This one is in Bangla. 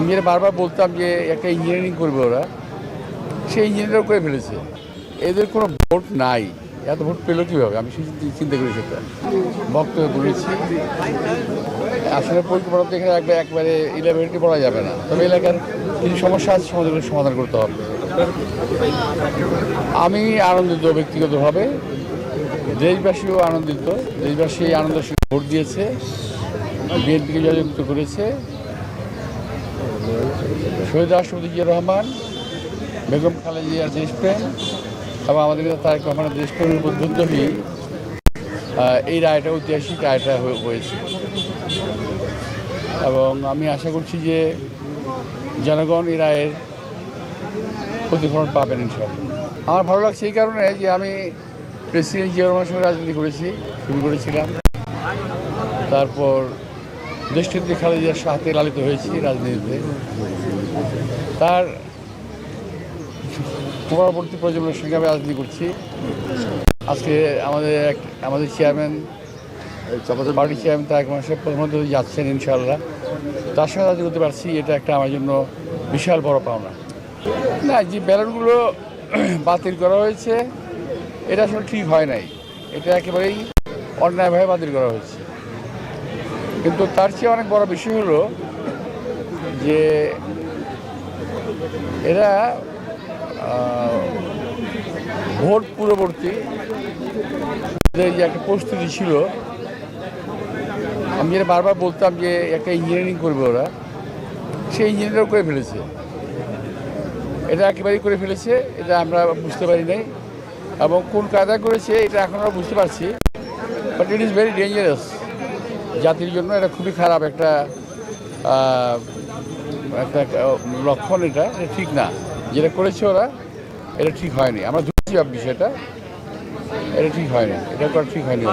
আমি যেটা বারবার বলতাম যে একটা ইঞ্জিনিয়ারিং করবে ওরা, সেই ইঞ্জিনিয়ারও করে ফেলেছে। এদের কোনো ভোট নাই। এত ভোট পেল কীভাবে? আমি সেই চিন্তা- করি সেটা। বক্তব্য বলেছি আসলে পরিকল্পনা তো এখানে একবার একবারে ইলেভেনটি পড়া যাবে না। তবে এলাকার কিছু সমস্যা আছে সমাধান সমাধান করতে হবে। আমি আনন্দিত ব্যক্তিগতভাবে। দেশবাসীও আনন্দিত। দেশবাসী আনন্দের সঙ্গে ভোট দিয়েছে। বিএনপিকে জয়যুক্ত করেছে। শহীদ রাষ্ট্রপতি রহমান, বেগম খালেদা জিয়ার দেশপ্রেম এবং আমাদের নেতা তারেক রহমানের দেশপ্রেমের উপর হয়ে এই রায়টা ঐতিহাসিক রায়টা হয়ে- হয়েছে। এবং আমি আশা করছি যে জনগণ এই রায়ের প্রতিফলন পাবেন ইনশাল্লাহ আমার ভালো লাগছে এই কারণে যে আমি প্রেসিডেন্ট জিয়া রহমানের সঙ্গে রাজনীতি করেছি, শুরু করেছিলাম। তারপর দেশটিতে খালেদার সাথে লালিত হয়েছি রাজনীতিতে। তার পরবর্তী প্রজন্মের সঙ্গে আমি রাজনীতি করছি। আজকে আমাদের এক আমাদের চেয়ারম্যান পার্টি চেয়ারম্যান তারেক মাসে প্রধানমন্ত্রী যাচ্ছেন ইনশাল্লাহ তার সঙ্গে রাজনীতি করতে পারছি এটা একটা আমার জন্য বিশাল বড় পাওনা। না যে ব্যালটগুলো বাতিল করা হয়েছে এটা আসলে ঠিক হয় নাই। এটা একেবারেই অন্যায়ভাবে বাতিল করা হয়েছে। কিন্তু তার চেয়ে অনেক বড় বিষয় হলো যে এরা ভোট পূর্ববর্তী যে একটা প্রস্তুতি ছিল, আমি যেটা বারবার বলতাম যে একটা ইঞ্জিনিয়ারিং করবে ওরা, সেই ইঞ্জিনিয়ারও করে ফেলেছে। এটা একেবারেই করে ফেলেছে, এটা আমরা বুঝতে পারি নাই। এবং কোন কায়দা করেছে, এটা এখন আমরা বুঝতে পারছি but it is very dangerous জাতির জন্য এটা খুবই খারাপ একটা একটা লক্ষণ এটা এটা ঠিক না। যেটা করেছে ওরা, এটা ঠিক হয়নি। আমরা ধরছি বিষয়টা, এটা ঠিক হয়নি, এটা করা ঠিক হয়নি